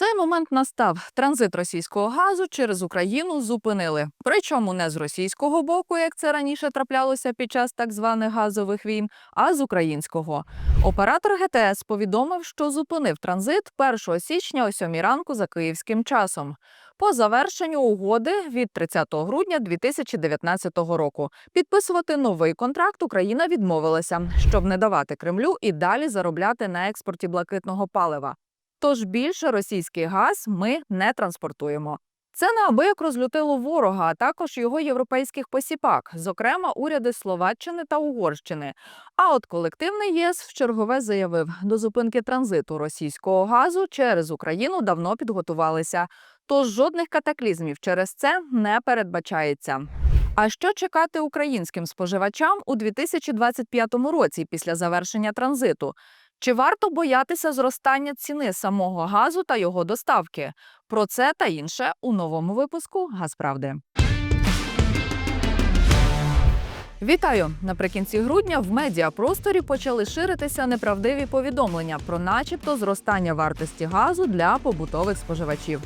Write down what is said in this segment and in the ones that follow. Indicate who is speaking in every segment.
Speaker 1: Цей момент настав. Транзит російського газу через Україну зупинили. Причому не з російського боку, як це раніше траплялося під час так званих газових війн, а з українського. Оператор ГТС повідомив, що зупинив транзит 1 січня о 7 ранку за київським часом. По завершенню угоди від 30 грудня 2019 року підписувати новий контракт Україна відмовилася, щоб не давати Кремлю і далі заробляти на експорті блакитного палива. Тож більше російський газ ми не транспортуємо. Це неабияк розлютило ворога, а також його європейських посіпак, зокрема уряди Словаччини та Угорщини. А от колективний ЄС в чергове заявив, до зупинки транзиту російського газу через Україну давно підготувалися. Тож жодних катаклізмів через це не передбачається. А що чекати українським споживачам у 2025 році після завершення транзиту? Чи варто боятися зростання ціни самого газу та його доставки? Про це та інше у новому випуску Газправди. Вітаю! Наприкінці грудня в медіапросторі почали ширитися неправдиві повідомлення про, начебто, зростання вартості газу для побутових споживачів.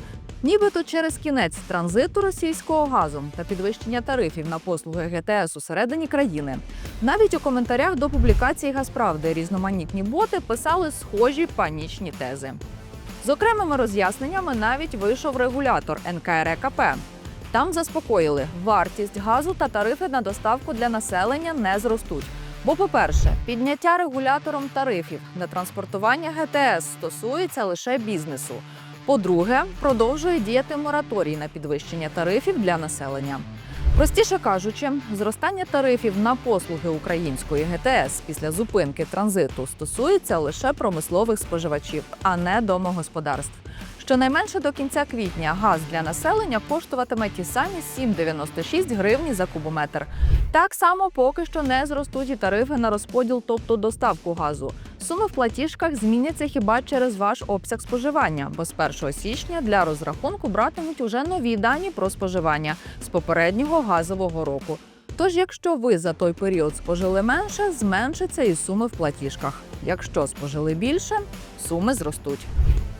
Speaker 1: Нібито через кінець транзиту російського газу та підвищення тарифів на послуги ГТС у середині країни. Навіть у коментарях до публікації Газправди різноманітні боти писали схожі панічні тези. З окремими роз'ясненнями навіть вийшов регулятор НКРЕКП. Там заспокоїли, вартість газу та тарифи на доставку для населення не зростуть. Бо, по-перше, підняття регулятором тарифів на транспортування ГТС стосується лише бізнесу. По-друге, продовжує діяти мораторій на підвищення тарифів для населення. Простіше кажучи, зростання тарифів на послуги української ГТС після зупинки транзиту стосується лише промислових споживачів, а не домогосподарств. Щонайменше до кінця квітня газ для населення коштуватиме ті самі 7,96 гривні за кубометр. Так само поки що не зростуть і тарифи на розподіл, тобто доставку газу. Суми в платіжках зміняться хіба через ваш обсяг споживання, бо з 1 січня для розрахунку братимуть уже нові дані про споживання з попереднього газового року. Тож, якщо ви за той період спожили менше, зменшиться і суми в платіжках. Якщо спожили більше, суми зростуть.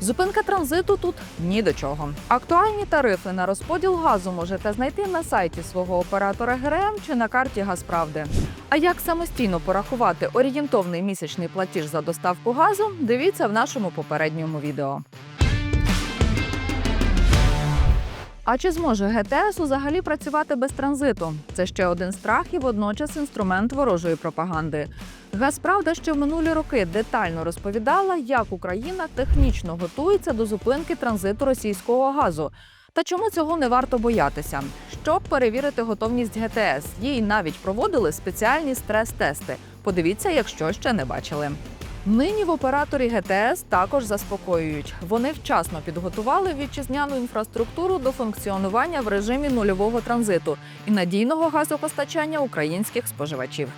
Speaker 1: Зупинка транзиту тут ні до чого. Актуальні тарифи на розподіл газу можете знайти на сайті свого оператора ГРМ чи на карті Газправди. А як самостійно порахувати орієнтовний місячний платіж за доставку газу, дивіться в нашому попередньому відео. А чи зможе ГТС взагалі працювати без транзиту? Це ще один страх і водночас інструмент ворожої пропаганди. Газправда ще в минулі роки детально розповідала, як Україна технічно готується до зупинки транзиту російського газу. Та чому цього не варто боятися? Щоб перевірити готовність ГТС, їй навіть проводили спеціальні стрес-тести. Подивіться, якщо ще не бачили. Нині в операторі ГТС також заспокоюють. Вони вчасно підготували вітчизняну інфраструктуру до функціонування в режимі нульового транзиту і надійного газопостачання українських споживачів.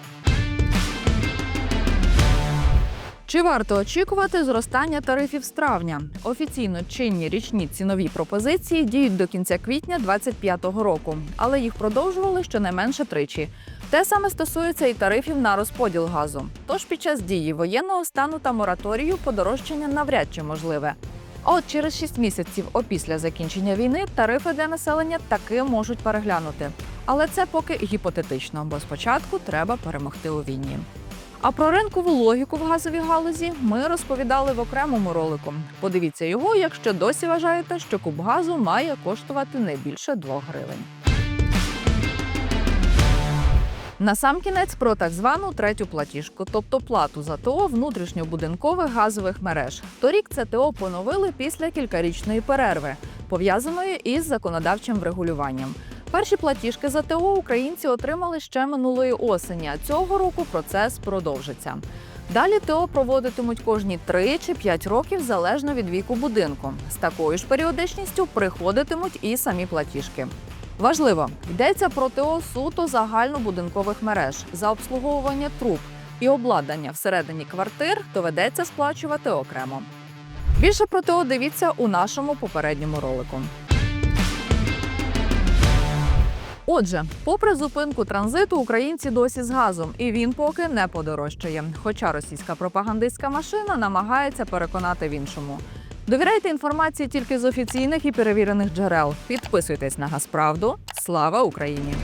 Speaker 1: Чи варто очікувати зростання тарифів з травня? Офіційно чинні річні цінові пропозиції діють до кінця квітня 2025 року, але їх продовжували щонайменше тричі. Те саме стосується і тарифів на розподіл газу. Тож під час дії воєнного стану та мораторію подорожчання навряд чи можливе. А от через 6 місяців опісля закінчення війни тарифи для населення таки можуть переглянути. Але це поки гіпотетично, бо спочатку треба перемогти у війні. А про ринкову логіку в газовій галузі ми розповідали в окремому ролику. Подивіться його, якщо досі вважаєте, що куб газу має коштувати не більше 2 гривень. Насамкінець про так звану третю платіжку, тобто плату за ТО внутрішньобудинкових газових мереж. Торік це ТО поновили після кількарічної перерви, пов'язаної із законодавчим врегулюванням. Перші платіжки за ТО українці отримали ще минулої осені. а Цього року процес продовжиться. Далі ТО проводитимуть кожні 3 чи 5 років залежно від віку будинку. З такою ж періодичністю приходитимуть і самі платіжки. Важливо, йдеться про ТО суто загальнобудинкових мереж за обслуговування труб і обладнання всередині квартир доведеться сплачувати окремо. Більше про ТО дивіться у нашому попередньому ролику. Отже, попри зупинку транзиту, українці досі з газом, і він поки не подорожчає. Хоча російська пропагандистська машина намагається переконати в іншому. Довіряйте інформації тільки з офіційних і перевірених джерел. Підписуйтесь на Газправду. Слава Україні!